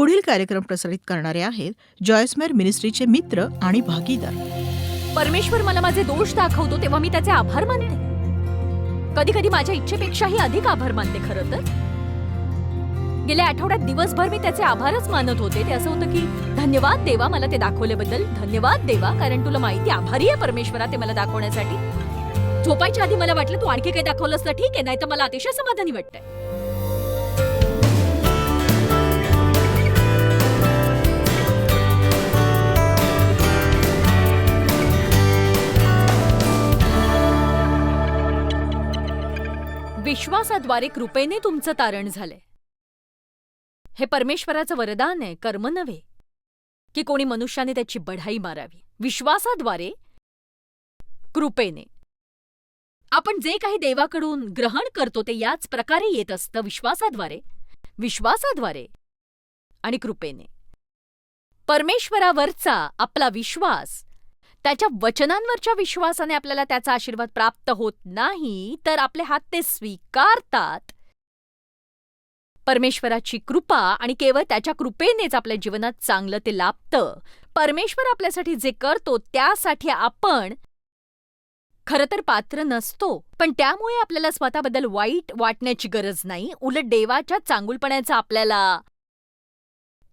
पुढील कार्यक्रम प्रसारित करणारे आहेत जॉयस्मेर मिनिस्ट्रीचे मित्र आणि भागीदार. परमेश्वर मला माझे दोष दाखवतो तेव्हा मी त्याचे आभार मानते. कधी कधी माझ्या इच्छेपेक्षाही अधिक आभार मानते खरं तर. गेल्या आठवड्यात दिवसभर मी त्याचे आभारच मानत होते. ते असं होतं की धन्यवाद देवा मला ते दाखवल्याबद्दल. धन्यवाद देवा कारण तुला माहिती आभारी आहे परमेश्वरा ते मला दाखवण्यासाठी. झोपायच्या आधी मला वाटलं तू आणखी काही दाखवलंस तर ठीक आहे नाही तर मला अतिशय समाधानी वाटतंय. विश्वासाद्वारे कृपेने तुमचं तारण झालंय. हे परमेश्वराचं वरदान आहे कर्म नव्हे की कोणी मनुष्याने त्याची बढाई मारावी. विश्वासाद्वारे कृपेने. आपण जे काही देवाकडून ग्रहण करतो ते याच प्रकारे येत असतं विश्वासाद्वारे. विश्वासाद्वारे आणि कृपेने. परमेश्वरावरचा आपला विश्वास त्याच्या वचनांवरच्या विश्वासाने आपल्याला त्याचा आशीर्वाद प्राप्त होत नाही तर आपले हात ते स्वीकारतात. परमेश्वराची कृपा आणि केवळ त्याच्या कृपेनेच आपल्या जीवनात चांगलं ते लाभतं. परमेश्वर आपल्यासाठी जे करतो त्यासाठी आपण खरं तर पात्र नसतो पण त्यामुळे आपल्याला स्वतःबद्दल वाईट वाटण्याची गरज नाही. उलट देवाच्या चांगुलपणाचं आपल्याला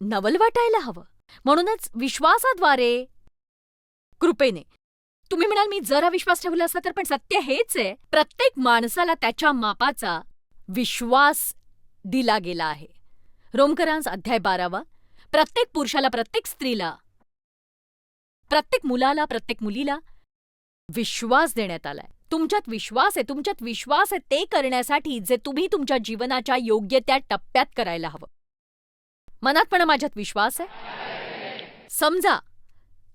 नवल वाटायला हवं. म्हणूनच विश्वासाद्वारे कृपेने. तुम्ही म्हणाल मी जरा विश्वास ठेवला असता तर पण सत्य हेच आहे. प्रत्येक माणसाला त्याच्या मापाचा विश्वास दिला गेला आहे. रोमकरांस अध्याय बारावा. प्रत्येक पुरुषाला प्रत्येक स्त्रीला प्रत्येक मुलाला प्रत्येक मुलीला विश्वास देण्यात आलाय. तुमच्यात विश्वास आहे तुमच्यात विश्वास आहे ते करण्यासाठी जे तुम्ही तुमच्या जीवनाच्या योग्य त्या टप्प्यात करायला हवं. मनात पण माझ्यात विश्वास आहे? समजा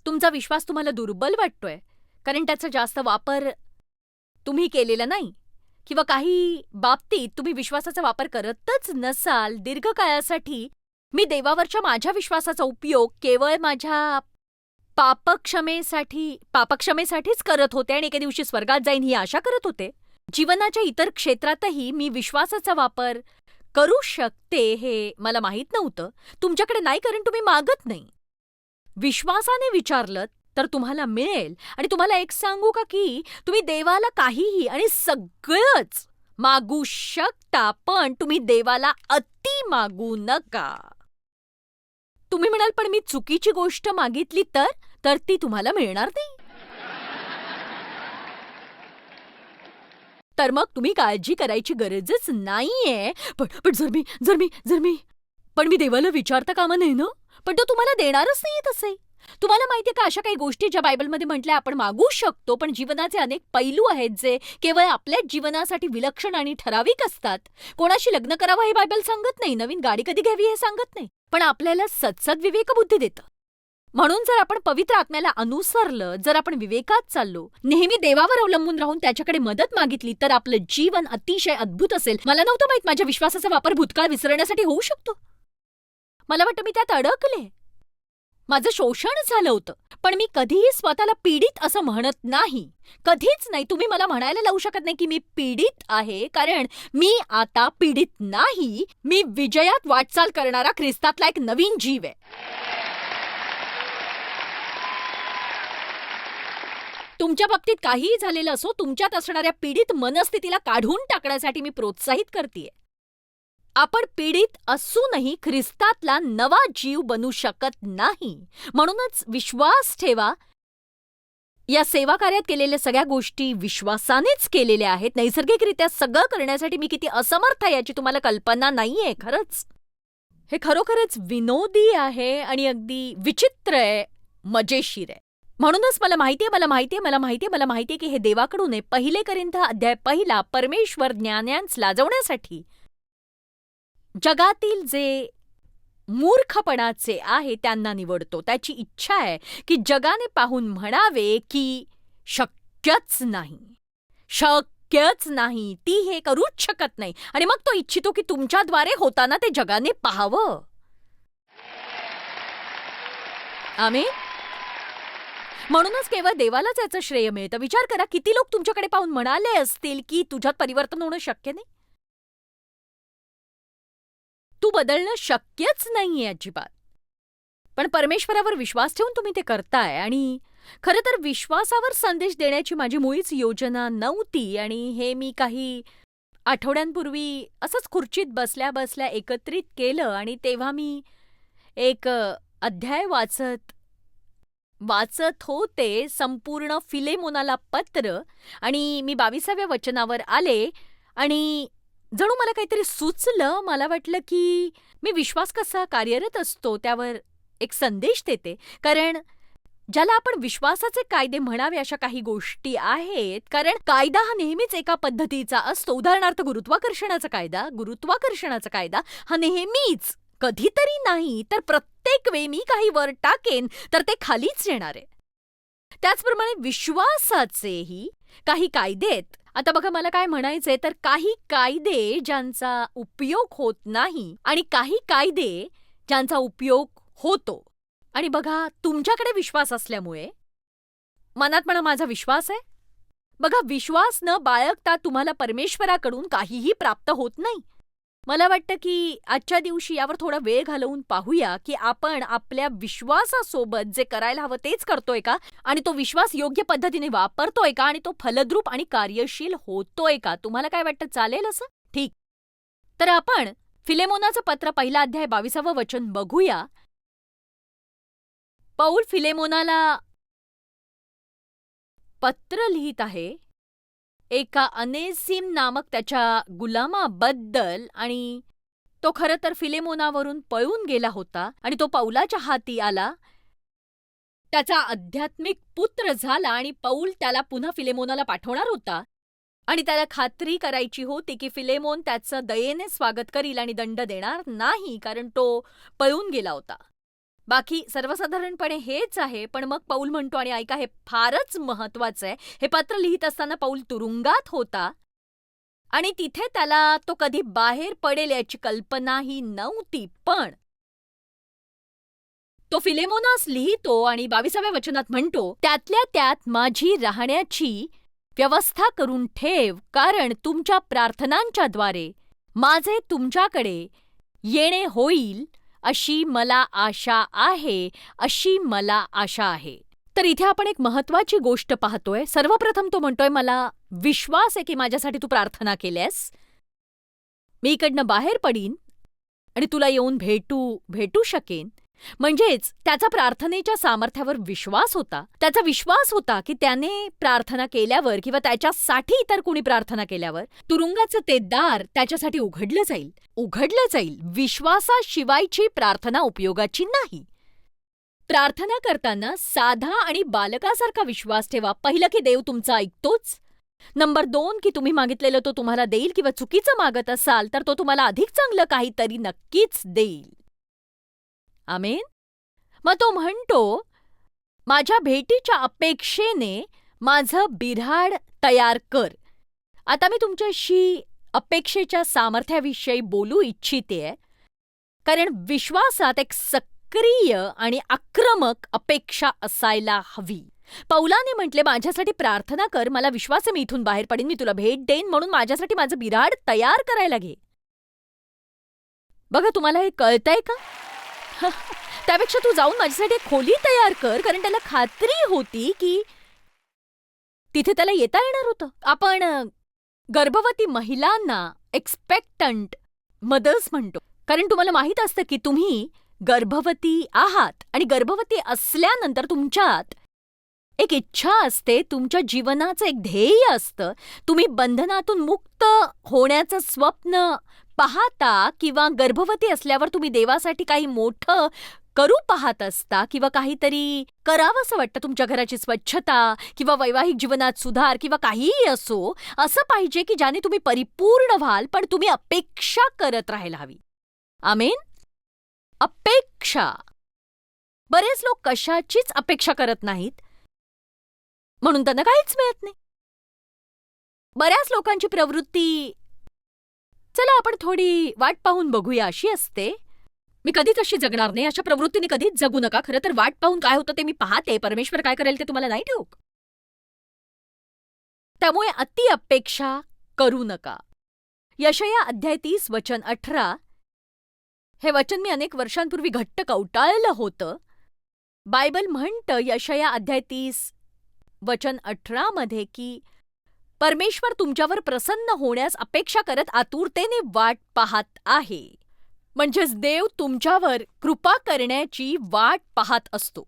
तुमचा विश्वास तुम्हाला दुर्बल वाटतोय. कारण त्याचा जास्त वापर तुम्ही केलेला नाही. किंवा काही बाबतीत तुम्ही विश्वासाचा वापर करतच नसाल दीर्घकाळासाठी मी देवावरच्या माझ्या विश्वासाचा उपयोग केवळ माझ्या पापक्षमेसाठी पापक्षमेसाठीच करत होते आणि एके दिवशी स्वर्गात जाईन ही आशा करत होते. जीवनाच्या इतर क्षेत्रातही मी विश्वासाचा वापर करू शकते हे मला माहीत नव्हतं. तुमच्याकडे नाही कारण तुम्ही मागत नाही. विश्वासाने विचारलं तर तुम्हाला मिळेल. आणि तुम्हाला एक सांगू का की तुम्ही देवाला काहीही आणि सगळंच मागू शकता पण तुम्ही देवाला अति मागू नका. तुम्ही म्हणाल पण मी चुकीची गोष्ट मागितली तर? तर ती तुम्हाला मिळणार नाही. तर मग तुम्ही काळजी करायची गरजच नाहीये. पण पण जर मी जर मी जर मी पण मी देवाला विचारता कामा नये ना? पण तो तुम्हाला देणारच नाहीये तसे तुम्हाला माहितीये का अशा काही गोष्टी ज्या बायबलमध्ये म्हटल्या आपण मागू शकतो पण जीवनाचे अनेक पैलू आहेत जे केवळ आपल्याच जीवनासाठी विलक्षण आणि ठराविक असतात. कोणाशी लग्न करावं हे बायबल सांगत नाही नवीन गाडी कधी घ्यावी हे सांगत नाही. पण आपल्याला सत्सद विवेकबुद्धी देतं. म्हणून जर आपण पवित्र आत्म्याला अनुसरलं जर आपण विवेकात चाललो नेहमी देवावर अवलंबून राहून त्याच्याकडे मदत मागितली तर आपलं जीवन अतिशय अद्भुत असेल. मला नव्हतं माहीत माझ्या विश्वासाचा वापर भूतकाळ विसरण्यासाठी होऊ शकतो. मला वाटतं मी त्यात अडकले. माझं शोषण झालं होतं पण मी कधीही स्वतःला पीडित असं म्हणत नाही. कधीच नाही. तुम्ही मला म्हणायला लावू शकत नाही की मी पीडित आहे कारण मी आता पीडित नाही. मी विजयात वाटचाल करणारा ख्रिस्तातला एक नवीन जीव आहे. तुमच्या बाबतीत काहीही झालेलं असो तुमच्यात असणाऱ्या पीडित मनस्थितीला काढून टाकण्यासाठी मी प्रोत्साहित करते आपण पीडित असूनही ख्रिस्तातला नवा जीव बनू शकत नाही. म्हणूनच विश्वास ठेवा. या सेवा कार्यात केलेल्या सगळ्या गोष्टी विश्वासानेच केलेल्या आहेत. नैसर्गिकरित्या सगळं करण्यासाठी मी किती असमर्थ आहे याची तुम्हाला कल्पना नाहीये खरंच. हे खरोखरच विनोदी आहे आणि अगदी विचित्र आहे मजेशीर आहे. म्हणूनच मला माहितीये मला माहितीये मला माहितीये मला माहितीये की हे देवाकडून आहे. पहिले करिंथ अध्याय पहिला परमेश्वर ज्ञान्यांस लाजवण्यासाठी जगातील जे मूर्खपणाचे आहे त्यांना निवडतो. त्याची इच्छा आहे की जगाने पाहून म्हणावे की शक्यच नाही. शक्यच नाही. ती हे करूच शकत नाही. आणि मग तो इच्छितो की तुमच्याद्वारे होताना ते जगाने पाहावं. आम्ही म्हणूनच केवळ देवालाच याचं श्रेय मिळतं. विचार करा किती लोक तुमच्याकडे पाहून म्हणाले असतील की तुझ्यात परिवर्तन होणं शक्य नाही? तू बदलणं शक्यच नाहीये अजिबात. पण परमेश्वरावर विश्वास ठेवून तुम्ही ते करताय आणि खरं तर विश्वासावर संदेश देण्याची माझी मुळीच योजना नव्हती आणि हे मी काही आठवड्यांपूर्वी असंच खुर्चीत बसल्या बसल्या एकत्रित केलं आणि तेव्हा मी एक अध्याय वाचत वाचत होते संपूर्ण फिलेमोनाला पत्र आणि मी बावीसाव्या वचनावर आले आणि जणू मला काहीतरी सुचलं. मला वाटलं की मी विश्वास कसा कार्यरत असतो त्यावर एक संदेश देते. कारण ज्याला आपण विश्वासाचे कायदे म्हणावे अशा काही गोष्टी आहेत कारण कायदा हा नेहमीच एका पद्धतीचा असतो. उदाहरणार्थ गुरुत्वाकर्षणाचा कायदा गुरुत्वाकर्षणाचा कायदा हा नेहमीच. कधीतरी नाही तर प्रत्येक वेळी मी काही वर टाकेन तर ते खालीच येणार आहे. त्याचप्रमाणे विश्वासाचेही काही कायदे आहेत. आता बघा मला काय म्हणायचंय तर काही कायदे ज्यांचा उपयोग होत नाही आणि काही कायदे ज्यांचा उपयोग होतो. आणि बघा तुमच्याकडे विश्वास असल्यामुळे मनात म्हणा माझा विश्वास आहे. बघा विश्वास न बाळगता तुम्हाला परमेश्वराकडून काहीही प्राप्त होत नाही. मला वाटतं की आजच्या दिवशी यावर थोडा वेळ घालवून पाहूया की आपण आपल्या विश्वासासोबत जे करायला हवं तेच करतोय का? आणि तो विश्वास योग्य पद्धतीने वापरतोय का? आणि तो फलद्रूप आणि कार्यशील होतोय का? तुम्हाला काय वाटतं? चालेल असं? ठीक. तर आपण फिलेमोनाचं पत्र पहिला अध्याय बावीसावं वचन बघूया. पौल फिलेमोनाला पत्र लिहित आहे. एका अनेसिम नामक त्याच्या गुलामाबद्दल आणि तो खरं तर फिलेमोनावरून पळून गेला होता आणि तो पौलाच्या हाती आला. त्याचा आध्यात्मिक पुत्र झाला आणि पौल त्याला पुन्हा फिलेमोनाला पाठवणार होता. आणि त्याला खात्री करायची होती की फिलेमोन त्याचं दयेने स्वागत करील आणि दंड देणार नाही कारण तो पळून गेला होता. बाकी सर्वसाधारणपणे हेच आहे पण मग पौल म्हणतो आणि ऐका हे फारच महत्वाचं आहे. हे पत्र लिहित असताना पौल तुरुंगात होता आणि तिथे त्याला तो कधी बाहेर पडेल याची कल्पनाही नव्हती पण तो फिलेमोनास लिहितो आणि बावीसाव्या वचनात म्हणतो त्यातल्या त्यात माझी राहण्याची व्यवस्था करून ठेव कारण तुमच्या प्रार्थनांच्याद्वारे माझे तुमच्याकडे येणे होईल अशी मला आशा आहे अशी मला आशा आहे. तर इथे आपण एक महत्वाची गोष्ट पाहतोय. सर्वप्रथम तो म्हणतोय मला विश्वास आहे की माझ्यासाठी तू प्रार्थना केल्यास. मी इकडनं बाहेर पडीन आणि तुला येऊन भेटू भेटू शकेन. म्हणजेच त्याचा प्रार्थनेच्या सामर्थ्यावर विश्वास होता. त्याचा विश्वास होता की त्याने प्रार्थना केल्यावर किंवा त्याच्यासाठी इतर कुणी प्रार्थना केल्यावर तुरुंगाचं ते दार त्याच्यासाठी उघडलं जाईल. उघडलं जाईल. विश्वासाशिवायची प्रार्थना उपयोगाची नाही. प्रार्थना करताना साधा आणि बालकासारखा विश्वास ठेवा. पहिलं की देव तुमचा ऐकतोच. नंबर दोन की तुम्ही मागितलेलं तो तुम्हाला देईल किंवा चुकीचं मागत असाल तर तो तुम्हाला अधिक चांगलं काहीतरी नक्कीच देईल. आमेन. मग तो म्हणतो माझ्या भेटीच्या अपेक्षेने माझं बिऱ्हाड तयार कर. आता मी तुमच्याशी अपेक्षेच्या सामर्थ्याविषयी बोलू इच्छिते कारण विश्वासात एक सक्रिय आणि आक्रमक अपेक्षा असायला हवी. पौलाने म्हटले माझ्यासाठी प्रार्थना कर मला विश्वास आहे मी इथून बाहेर पडेन मी तुला भेट देईन म्हणून माझ्यासाठी माझं बिराड तयार करायला घे. बघा तुम्हाला हे कळतंय का? त्यापेक्षा तू जाऊन माझ्यासाठी एक खोली तयार कर कारण त्याला खात्री होती की तिथे त्याला येता येणार होतं. आपण गर्भवती महिलांना एक्सपेक्टंट मदर्स म्हणतो. कारण तुम्हाला माहीत असतं की तुम्ही गर्भवती आहात आणि गर्भवती असल्यानंतर तुमच्यात एक इच्छा असते तुमच्या जीवनाचं एक ध्येय असतं. तुम्ही बंधनातून मुक्त होण्याचं स्वप्न पाहता किंवा गर्भवती असल्यावर तुम्ही देवासाठी काही मोठं करू पाहत असता किंवा काहीतरी करावंसं वाटतं तुमच्या घराची स्वच्छता किंवा वैवाहिक जीवनात सुधार किंवा काहीही असो असं पाहिजे की ज्याने तुम्ही परिपूर्ण व्हाल पण तुम्ही अपेक्षा करत राहायला हवी. आमेन? अपेक्षा. बरेच लोक कशाचीच अपेक्षा करत नाहीत. म्हणून त्यांना काहीच मिळत नाही. बऱ्याच लोकांची प्रवृत्ती चला आपण थोडी वाट पाहून बघूया अशी असते. मी कधीच अशी जगणार नाही अशा प्रवृत्तीने कधीच जगू नका. खरं तर वाट पाहून काय होतं ते मी पाहते. परमेश्वर काय करेल ते तुम्हाला नाही ठाऊक. त्यामुळे अति अपेक्षा करू नका. यशया अध्याय तीस वचन अठरा. हे वचन मी अनेक वर्षांपूर्वी घट्ट कवटाळलं होतं. बायबल म्हणतं यशया अध्याय तीस वचन अठरामध्ये की परमेश्वर तुमच्यावर प्रसन्न होण्यास अपेक्षा करत आतुरतेने वाट पाहत आहे. म्हणजेच देव तुमच्यावर कृपा करण्याची वाट पाहत असतो.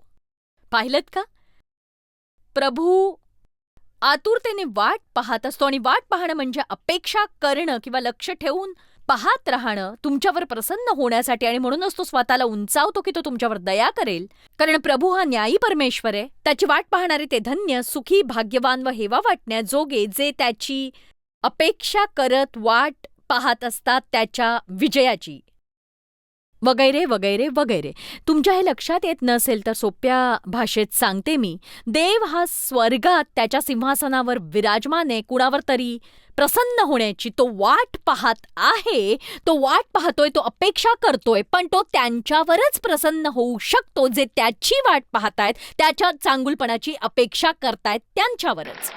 पाहिलत का? प्रभू आतुरतेने वाट पाहत असतो आणि वाट पाहणं म्हणजे अपेक्षा करणं किंवा लक्ष ठेवून पाहत राहणं तुमच्यावर प्रसन्न होण्यासाठी आणि म्हणूनच तो स्वतःला उंचावतो की तो तुमच्यावर दया करेल. कारण प्रभू हा न्यायी परमेश्वर आहे. त्याची वाट पाहणारे ते धन्य सुखी भाग्यवान व हेवा वाटण्याजोगे जे त्याची अपेक्षा करत वाट पाहत असतात त्याच्या विजयाची. वगैरे वगैरे वगैरे. तुमच्या हे लक्षात येत नसेल तर सोप्या भाषेत सांगते मी देव हा स्वर्गात त्याच्या सिंहासनावर विराजमान आहे. कुणावर तरी प्रसन्न होण्याची तो वाट पाहत आहे तो वाट पाहतोय तो अपेक्षा करतोय पण तो त्यांच्यावरच प्रसन्न होऊ शकतो जे त्याची वाट पाहतायत त्याच्या चांगुलपणाची अपेक्षा करतायत त्यांच्यावरच.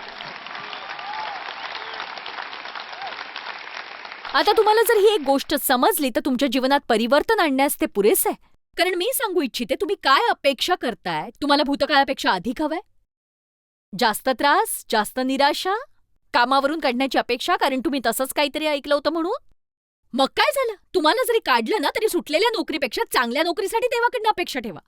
आता तुम्हाला जर ही एक गोष्ट समजली तर तुमच्या जीवनात परिवर्तन आणण्यास ते पुरेसे. आहे कारण मी सांगू इच्छिते तुम्ही काय अपेक्षा करताय? तुम्हाला भूतकाळापेक्षा अधिक हवंय? जास्त त्रास जास्त निराशा? कामावरून काढण्याची अपेक्षा कारण तुम्ही तसंच काहीतरी ऐकलं होतं म्हणून? मग काय झालं? तुम्हाला जरी काढलं ना तरी सुटलेल्या नोकरीपेक्षा चांगल्या नोकरीसाठी देवाकडनं अपेक्षा ठेवा.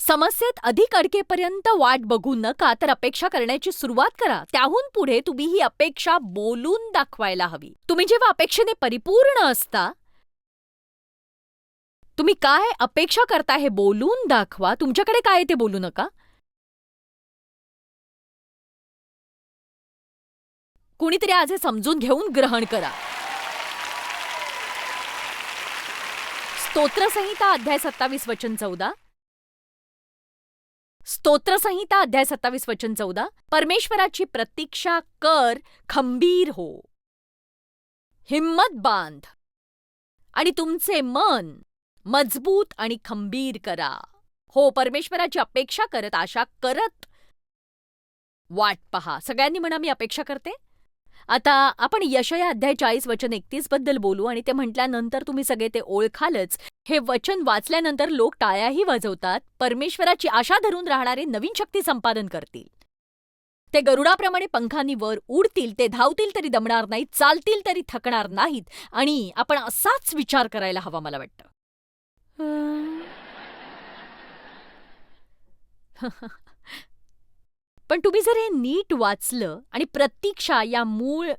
समस्येत अधिक अडकेपर्यंत वाट बघू नका तर अपेक्षा करण्याची सुरुवात करा. त्याहून पुढे तुम्ही ही अपेक्षा बोलून दाखवायला हवी. तुम्ही जेव्हा अपेक्षेने परिपूर्ण असता तुम्ही काय अपेक्षा करता हे बोलून दाखवा. तुमच्याकडे काय ते बोलू नका. कुणीतरी आज हे समजून घेऊन ग्रहण करा. स्तोत्रसंहिता अध्याय सत्तावीस वचन चौदा. स्तोत्रसंहिता अध्याय सत्तावीस वचन चौदा. परमेश्वराची प्रतीक्षा कर खंबीर हो. हिम्मत बांध. आणि तुमचे मन मजबूत आणि खंबीर करा. हो परमेश्वराची अपेक्षा करत आशा करत वाट पहा. सगळ्यांनी म्हणा मी अपेक्षा करते? आता आपण यशया अध्याय चाळीस वचन एकतीसबद्दल बोलू आणि ते म्हटल्यानंतर तुम्ही सगळे ते ओळखालच. हे वचन वाचल्यानंतर लोक टाळ्याही वाजवतात परमेश्वराची आशा धरून राहणारे नवीन शक्ती संपादन करतील. ते गरुडाप्रमाणे पंखांनी वर उडतील ते धावतील तरी दमणार नाहीत चालतील तरी थकणार नाहीत आणि आपण असाच विचार करायला हवा मला वाटतं. पण तुम्ही जर हे नीट वाचलं आणि प्रतीक्षा या मूळ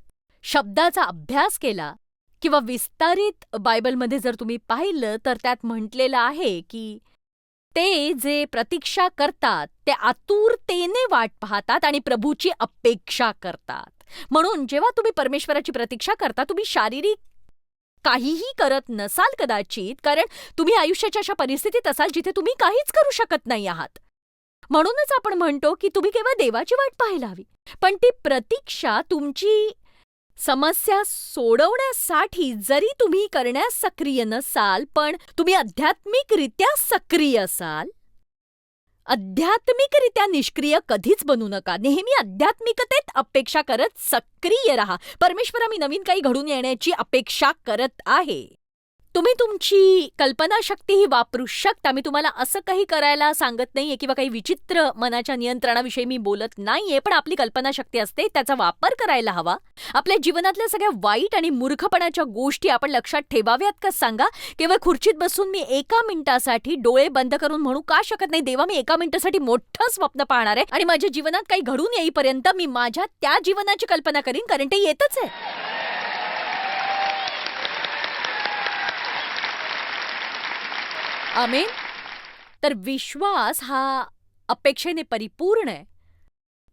शब्दाचा अभ्यास केला किंवा विस्तारित बायबलमध्ये जर तुम्ही पाहिलं तर त्यात म्हटलेलं आहे की ते जे प्रतीक्षा करतात ते आतुरतेने वाट पाहतात आणि प्रभूची अपेक्षा करतात. म्हणून जेव्हा तुम्ही परमेश्वराची प्रतीक्षा करता तुम्ही शारीरिक काहीही करत नसाल कदाचित कारण तुम्ही आयुष्याच्या अशा परिस्थितीत असाल जिथे तुम्ही काहीच करू शकत नाही आहात. म्हणूनच आपण म्हणतो की तुम्ही केवळ देवाची वाट पाहायला हवी पण ती प्रतीक्षा तुमची समस्या सोडवण्यासाठी जरी तुम्ही करण्यास सक्रिय नसाल पण तुम्ही आध्यात्मिकरित्या सक्रिय असाल. आध्यात्मिकरित्या निष्क्रिय कधीच बनू नका. नेहमी आध्यात्मिकतेत अपेक्षा करत सक्रिय राहा. परमेश्वरा मी नवीन काही घडून येण्याची अपेक्षा करत आहे. तुम्ही तुमची कल्पनाशक्तीही वापरू शकता. मी तुम्हाला असं काही करायला सांगत नाहीये किंवा काही विचित्र मनाच्या नियंत्रणाविषयी मी बोलत नाहीये पण आपली कल्पनाशक्ती असते त्याचा वापर करायला हवा. आपल्या जीवनातल्या सगळ्या वाईट आणि मूर्खपणाच्या गोष्टी आपण लक्षात ठेवाव्यात का सांगा? केवळ खुर्चीत बसून मी एका मिनिटासाठी डोळे बंद करून म्हणू का शकत नाही? देवा मी एका मिनिटासाठी मोठं स्वप्न पाहणार आहे आणि माझ्या जीवनात काही घडून येईपर्यंत मी माझ्या त्या जीवनाची कल्पना करीन कारण ते येतच आहे. आमेन. तर विश्वास हा अपेक्षेने परिपूर्ण आहे.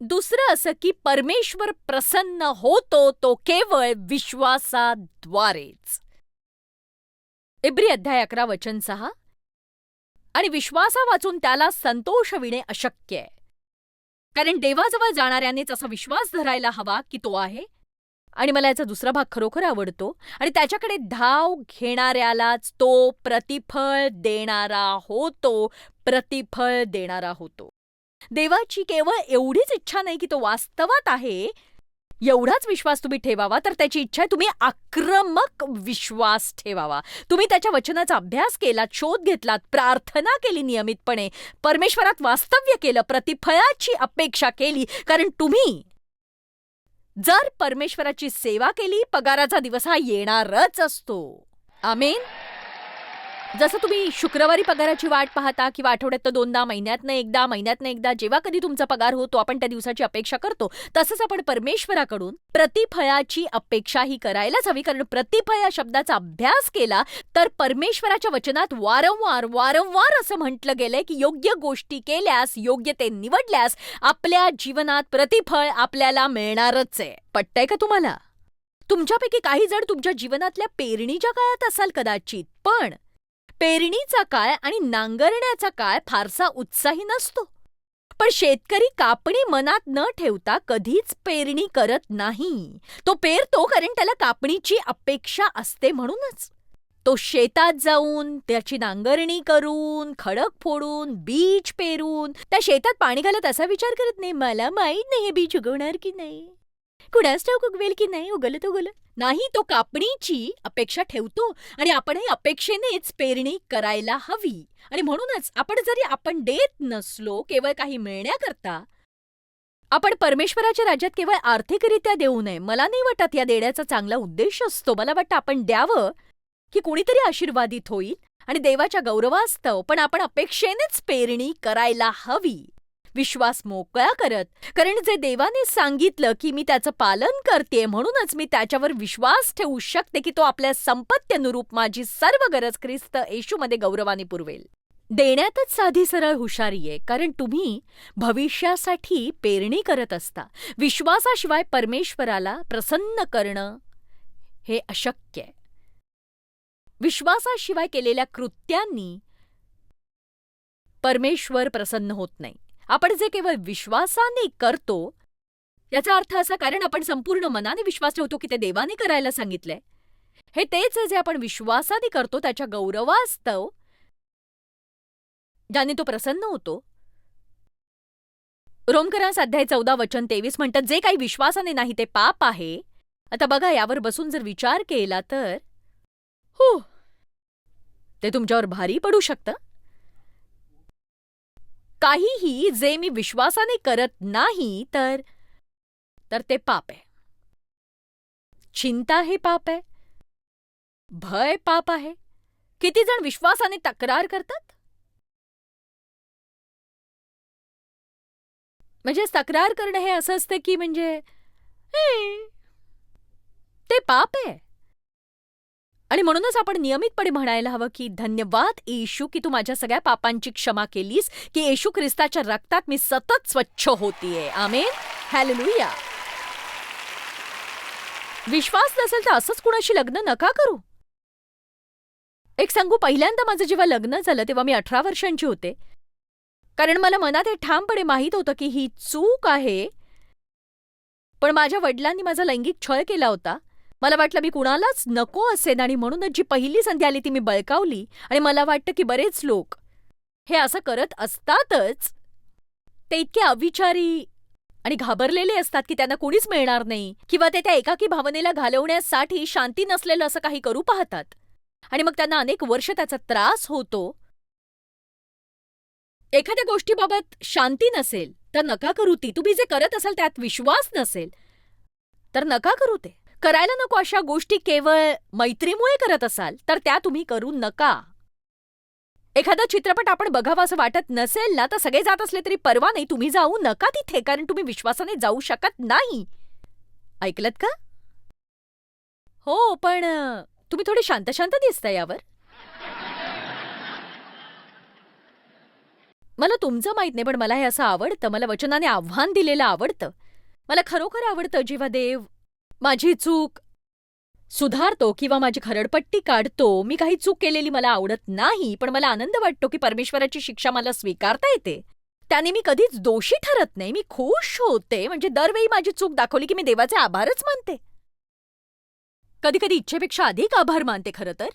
दुसरं असं की परमेश्वर प्रसन्न होतो तो केवळ विश्वासाद्वारेच. इब्री अध्याय अकरा वचन सहा. आणि विश्वासा वाचून त्याला संतोष विणे अशक्य आहे. कारण देवाजवळ जाणाऱ्यानेच असा विश्वास धरायला हवा की तो आहे. आणि मला याचा दुसरा भाग खरोखर आवडतो. आणि त्याच्याकडे धाव घेणाऱ्यालाच तो प्रतिफळ देणारा होतो. प्रतिफळ देणारा होतो. देवाची केवळ एवढीच इच्छा नाही की तो वास्तवात आहे. एवढाच विश्वास तुम्ही ठेवावा तर त्याची इच्छा आहे तुम्ही आक्रमक विश्वास ठेवावा. तुम्ही त्याच्या वचनाचा अभ्यास केलात शोध घेतलात प्रार्थना केली नियमितपणे. परमेश्वरात वास्तव्य केलं प्रतिफळाची अपेक्षा केली. कारण तुम्ही जर परमेश्वराची सेवा केली पगाराचा दिवस हा येणारच असतो. आमेन. जसं तुम्ही शुक्रवारी पगाराची वाट पाहता किंवा आठवड्यात दोनदा महिन्यातनं एकदा महिन्यातनं एकदा जेव्हा कधी तुमचा पगार होतो आपण त्या दिवसाची अपेक्षा करतो तसंच आपण परमेश्वराकडून प्रतिफळाची अपेक्षा ही करायलाच हवी. कारण प्रतिफळ या शब्दाचा अभ्यास केला तर परमेश्वराच्या वचनात वारंवार वारंवार असं म्हटलं गेलंय की योग्य गोष्टी केल्यास योग्य ते निवडल्यास आपल्या जीवनात प्रतिफळ आपल्याला मिळणारच आहे. पटतंय का तुम्हाला? तुमच्यापैकी काही जण तुमच्या जीवनातल्या पेरणीच्या काळात असाल कदाचित पण पेरणीचा काळ आणि नांगरण्याचा काळ फारसा उत्साही नसतो. पण शेतकरी कापणी मनात न ठेवता कधीच पेरणी करत नाही. तो पेरतो कारण त्याला कापणीची अपेक्षा असते म्हणूनच. तो शेतात जाऊन त्याची नांगरणी करून खडक फोडून बीज पेरून त्या शेतात पाणी घालत असा विचार करत नाही. मला माहीत नाही हे बीज उगवणार की नाही. कुणास ठाऊक उगवेल की नाही उगलत उगल. नाही तो कापणीची अपेक्षा ठेवतो आणि आपणही अपेक्षेनेच पेरणी करायला हवी. आणि म्हणूनच आपण जरी आपण देत नसलो केवळ काही मिळण्याकरता आपण परमेश्वराच्या राज्यात केवळ आर्थिकरित्या देऊ नये. मला नाही वाटत या देण्याचा चांगला उद्देश असतो. मला वाटतं आपण द्यावं की कुणीतरी आशीर्वादित होईल आणि देवाच्या गौरवास्तव पण आपण अपेक्षेनेच पेरणी करायला हवी. विश्वास मोकळा करत. कारण जे देवाने सांगितलं की मी त्याचं पालन करते म्हणूनच मी त्याच्यावर विश्वास ठेवू शकते की तो आपल्या संपत्त्यनुरूप माझी सर्व गरज ख्रिस्त येशूमध्ये गौरवाने पुरवेल. देण्यातच साधी सरळ हुशारी आहे कारण तुम्ही भविष्यासाठी पेरणी करत असता. विश्वासाशिवाय परमेश्वराला प्रसन्न करणं हे अशक्य आहे. विश्वासाशिवाय केलेल्या कृत्यांनी परमेश्वर प्रसन्न होत नाही. आपण जे केवळ विश्वासाने करतो याचा अर्थ असा कारण आपण संपूर्ण मनाने विश्वास ठेवतो की ते देवाने करायला सांगितलंय. हे तेच आहे जे आपण विश्वासाने करतो त्याच्या गौरवास्तव ज्याने तो प्रसन्न होतो. रोमकरांस अध्याय चौदा वचन तेवीस म्हणतात जे काही विश्वासाने नाही ते पाप आहे. आता बघा यावर बसून जर विचार केला तर हो ते तुमच्यावर भारी पडू शकतं. काहीही जे मी विश्वासाने करत नाही तर तर ते पाप आहे. चिंता हे पाप आहे. भय पाप आहे. किती जण विश्वासाने तक्रार करतात? म्हणजे तक्रार करणं हे असं असतं की म्हणजे "हे, ते पाप आहे. आणि म्हणूनच आपण नियमितपणे म्हणायला हवं की धन्यवाद येशू की तू माझ्या सगळ्या पापांची क्षमा केलीस की येशू ख्रिस्ताच्या रक्तात मी सतत स्वच्छ होतीये. आमेन. हॅलेलुया विश्वास नसेल तर असंच कुणाशी लग्न नका करू. एक सांगू पहिल्यांदा माझं जेव्हा लग्न झालं तेव्हा मी अठरा वर्षांची होते. कारण मला मनात हे ठामपणे माहीत होतं की ही चूक आहे. पण माझ्या वडिलांनी माझा लैंगिक छळ केला होता. मला वाटलं मी कुणालाच नको असेन आणि म्हणूनच जी पहिली संधी आली ती मी बळकावली आणि मला वाटतं की बरेच लोक हे असं करत असतातच. ते इतके अविचारी आणि घाबरलेले असतात की त्यांना कोणीच मिळणार नाही किंवा ते त्या एकाकी भावनेला घालवण्यासाठी शांती नसलेलं असं काही करू पाहतात. आणि मग त्यांना अनेक वर्ष त्याचा त्रास होतो. एखाद्या गोष्टीबाबत शांती नसेल तर नका करू ती. तुम्ही जे करत असाल त्यात विश्वास नसेल तर नका करू ते. करायला नको अशा गोष्टी केवळ मैत्रीमुळे करत असाल तर त्या तुम्ही करू नका. एखादा चित्रपट आपण बघावा असं वाटत नसेल ना तर सगळे जात असले तरी परवा नाही तुम्ही जाऊ नका तिथे कारण तुम्ही विश्वासाने जाऊ शकत नाही. ऐकलत का? हो पण तुम्ही थोडी शांत शांत दिसता यावर. मला तुमचं माहीत नाही पण मला हे असं आवडतं मला वचनाने आव्हान दिलेलं आवडतं. मला खरोखर आवडतं जेव्हा देव माझी चूक. सुधारतो किंवा माझी खरडपट्टी काढतो मी काही चूक केलेली मला आवडत नाही पण मला आनंद वाटतो की परमेश्वराची शिक्षा मला स्वीकारता येते. त्याने मी कधीच दोषी ठरत नाही मी खुश होते म्हणजे दरवेळी माझी चूक दाखवली की मी देवाचे आभारच मानते. कधी कधी इच्छेपेक्षा अधिक आभार मानते खरं तर.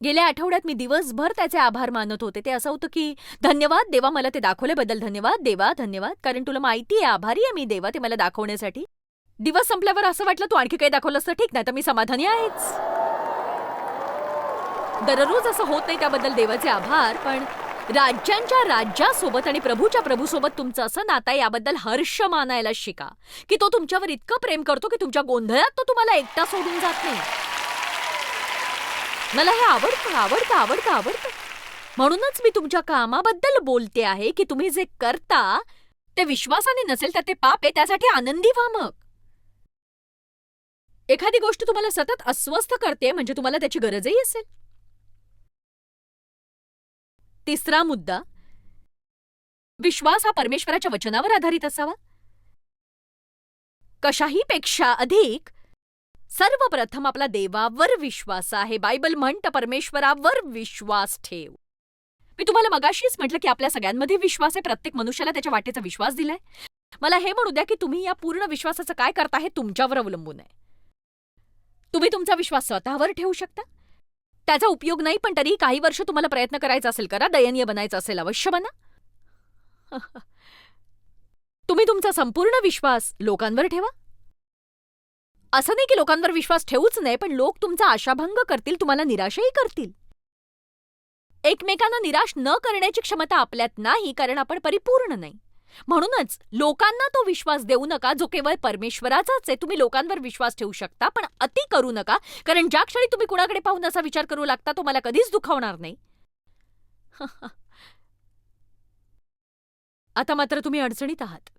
गेल्या आठवड्यात मी दिवसभर त्याचे आभार मानत होते. ते असं होतं की धन्यवाद देवा मला ते दाखवल्याबद्दल धन्यवाद देवा धन्यवाद कारण तुला माहिती आहे आभारी आहे मी देवा ते मला दाखवण्यासाठी. दिवस संपल्यावर असं वाटलं तू आणखी काही दाखवलं असतं ठीक नाही तर मी समाधानी आहेच. दररोज असं होत नाही त्याबद्दल देवाचे आभार पण राज्यांच्या राज्यासोबत आणि प्रभूच्या प्रभूसोबत तुमचं असं नातं याबद्दल हर्ष मानायला शिका. की तो तुमच्यावर इतकं प्रेम करतो की तुमच्या गोंधळात तो तुम्हाला एकटा सोडून जात नाही. मला हे आवडतं आवडतं आवडतं आवडतं. म्हणूनच मी तुमच्या कामाबद्दल बोलते आहे की तुम्ही जे करता ते विश्वासाने नसेल तर ते पाप आहे त्यासाठी आनंदी व्हा मग. एखादी गोष्ट तुम्हाला सतत अस्वस्थ करते म्हणजे तुम्हाला त्याची गरजही असेल. तिसरा मुद्दा विश्वास हा परमेश्वराच्या वचनावर आधारित असावा. कशाही पेक्षा अधिक सर्वप्रथम आपला देवावर विश्वास आहे. बायबल म्हणतं परमेश्वरावर विश्वास ठेव. मी तुम्हाला मगाशीच म्हटलं की आपल्या सगळ्यांमध्ये विश्वास आहे. प्रत्येक मनुष्याला त्याच्या वाटेचा विश्वास दिलाय. मला हे म्हणू द्या की तुम्ही या पूर्ण विश्वासाचं काय करता हे तुमच्यावर अवलंबून आहे. तुम्ही तुमचा विश्वास स्वतःवर ठेवू शकता? त्याचा उपयोग नाही पण तरी काही वर्ष तुम्हाला प्रयत्न करायचा असेल करा दयनीय बनायचं असेल अवश्य बना. तुम्ही तुमचा संपूर्ण विश्वास लोकांवर ठेवा. असं नाही की लोकांवर विश्वास ठेवूच नाही पण लोक तुमचा आशाभंग करतील तुम्हाला निराशही करतील. एकमेकांना निराश न करण्याची क्षमता आपल्यात नाही कारण आपण परिपूर्ण नाही. म्हणूनच लोकांना तो विश्वास देऊ नका जो केवळ परमेश्वराचाच आहे. तुम्ही लोकांवर विश्वास ठेवू शकता पण अति करू नका. कारण ज्या क्षणी तुम्ही कुणाकडे पाहून असा विचार करू लागता तो मला कधीच दुखावणार नाही. आता मात्र तुम्ही अडचणीत आहात.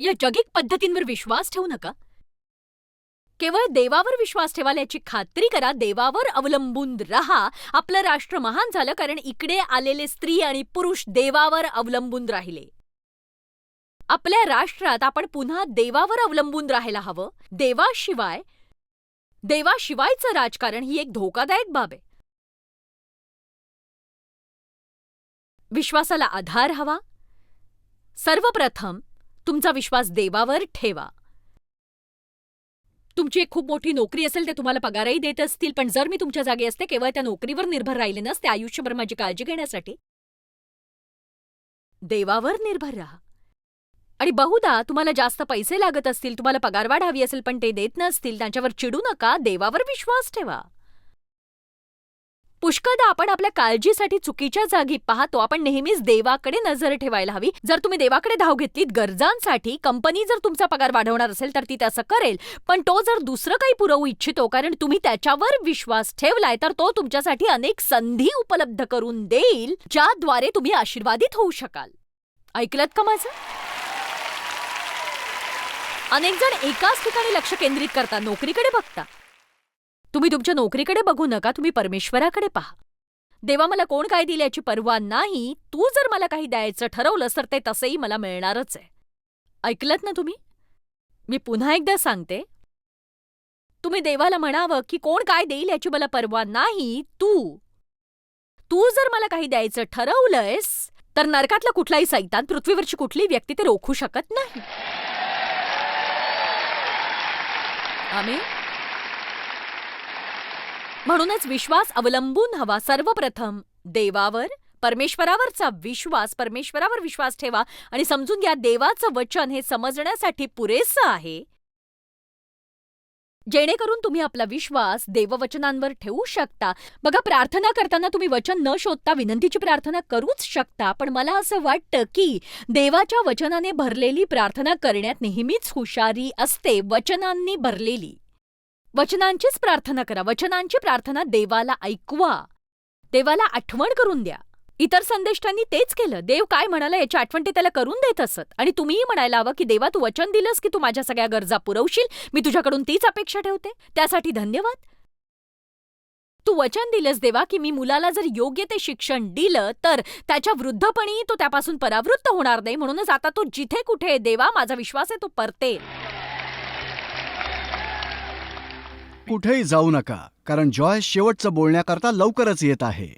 या जगिक पद्धतींवर विश्वास ठेवू नका. केवळ देवावर विश्वास ठेवाल याची खात्री करा. देवावर अवलंबून राहा. आपलं राष्ट्र महान झालं कारण इकडे आलेले स्त्री आणि पुरुष देवावर अवलंबून राहिले. आपल्या राष्ट्रात आपण पुन्हा देवावर अवलंबून राहायला हवं. देवाशिवाय देवाशिवायचं राजकारण ही एक धोकादायक बाब आहे. विश्वासाला आधार हवा. सर्वप्रथम तुमचा विश्वास देवावर ठेवा. तुमची एक खूप मोठी नोकरी असेल ते तुम्हाला पगारही देत असतील पण जर मी तुमच्या जागी असते केवळ त्या नोकरीवर निर्भर राहिले नसते आयुष्यभर माझी काळजी घेण्यासाठी. देवावर निर्भर राहा. आणि बहुधा तुम्हाला जास्त पैसे लागत असतील तुम्हाला पगारवाढ हवी असेल पण ते देत नसतील त्यांच्यावर चिडू नका देवावर विश्वास ठेवा. पुष्कळदा आपण आपल्या काळजीसाठी चुकीच्या जागी पाहतो. आपण नेहमीच देवाकडे नजर ठेवायला हवी. जर तुम्ही देवाकडे धाव घेतलीत गरजांसाठी कंपनी जर तुमचा पगार वाढवणार असेल तर ती तसं करेल. पण तो जर दुसरं काही पुरवू इच्छितो कारण तुम्ही त्याच्यावर विश्वास ठेवलाय तर तो तुमच्यासाठी अनेक संधी उपलब्ध करून देईल ज्याद्वारे तुम्ही आशीर्वादित होऊ शकाल. ऐकलत का माझं? अनेक जण एकाच ठिकाणी लक्ष केंद्रित करता नोकरीकडे बघता तुम्ही तुमच्या नोकरीकडे बघू नका तुम्ही परमेश्वराकडे पहा. देवा मला कोण काय दिले याची पर्वा नाही तू जर मला काही द्यायचं ठरवलंस तर ते तसंही मला मिळणारच आहे. ऐकलत ना तुम्ही? मी पुन्हा एकदा सांगते. तुम्ही देवाला म्हणावं की कोण काय देईल याची मला पर्वा नाही तू. तू जर मला काही द्यायचं ठरवलंयस तर नरकातला कुठलाही सैतान पृथ्वीवरची कुठली व्यक्ती ते रोखू शकत नाही. आम्ही म्हणूनच विश्वास अवलंबून हवा सर्वप्रथम. देवावर परमेश्वरावरचा विश्वास परमेश्वरावर विश्वास ठेवा आणि समजून घ्या देवाचं वचन हे समजण्यासाठी पुरेसं आहे. जेणेकरून तुम्ही आपला विश्वास देववचनांवर ठेवू शकता. बघा प्रार्थना करताना तुम्ही वचन न शोधता विनंतीची प्रार्थना करूच शकता. पण मला असं वाटतं की देवाच्या वचनाने भरलेली प्रार्थना करण्यात नेहमीच हुशारी असते वचनांनी भरलेली. वचनांचीच प्रार्थना करा. वचनांची प्रार्थना देवाला ऐकवा. देवाला आठवण करून द्या. इतर संदेष्टांनी तेच केलं. देव काय म्हणाला याची आठवण ते त्याला करून देत असत. आणि तुम्हीही म्हणायला हवं की देवा तू वचन दिलंस की तू माझ्या सगळ्या गरजा पुरवशील? मी तुझ्याकडून तीच अपेक्षा ठेवते. त्यासाठी धन्यवाद. तू वचन दिलंस देवा की मी मुलाला जर योग्य ते शिक्षण दिलं तर त्याच्या वृद्धपणी तो त्यापासून परावृत्त होणार नाही. म्हणूनच आता तो जिथे कुठे देवा माझा विश्वास आहे तो परतेल. कुठेही जाऊ नका कारण जॉय शेवटचं बोलण्याकरता लवकरच येत आहे.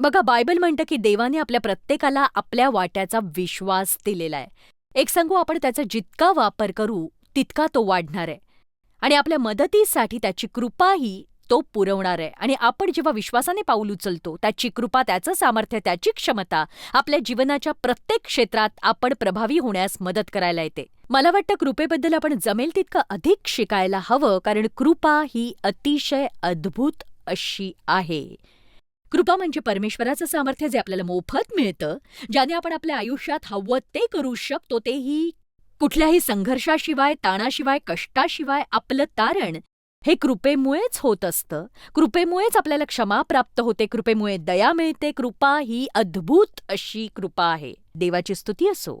बघा बायबल म्हणतं की देवाने आपल्या प्रत्येकाला आपल्या वाट्याचा विश्वास दिलेला आहे. एक सांगू आपण त्याचा जितका वापर करू तितका तो वाढणार आहे. आणि आपल्या मदतीसाठी त्याची कृपाही तो पुरवणार आहे. आणि आपण जेव्हा विश्वासाने पाऊल उचलतो त्याची कृपा त्याचं सामर्थ्य त्याची क्षमता आपल्या जीवनाच्या प्रत्येक क्षेत्रात आपण प्रभावी होण्यास मदत करायला येते. मला वाटतं कृपेबद्दल आपण जमेल तितकं अधिक शिकायला हवं कारण कृपा ही अतिशय अद्भुत अशी आहे. कृपा म्हणजे परमेश्वराचं सामर्थ्य जे आपल्याला मोफत मिळतं ज्याने आपण आपल्या आयुष्यात हवं ते करू शकतो तेही कुठल्याही संघर्षाशिवाय ताणाशिवाय कष्टाशिवाय आपलं तारण हे कृपेमुळेच होत असतं. कृपेमुळेच आपल्याला क्षमा प्राप्त होते कृपेमुळे दया मिळते कृपा ही अद्भुत अशी कृपा आहे. देवाची स्तुती असो.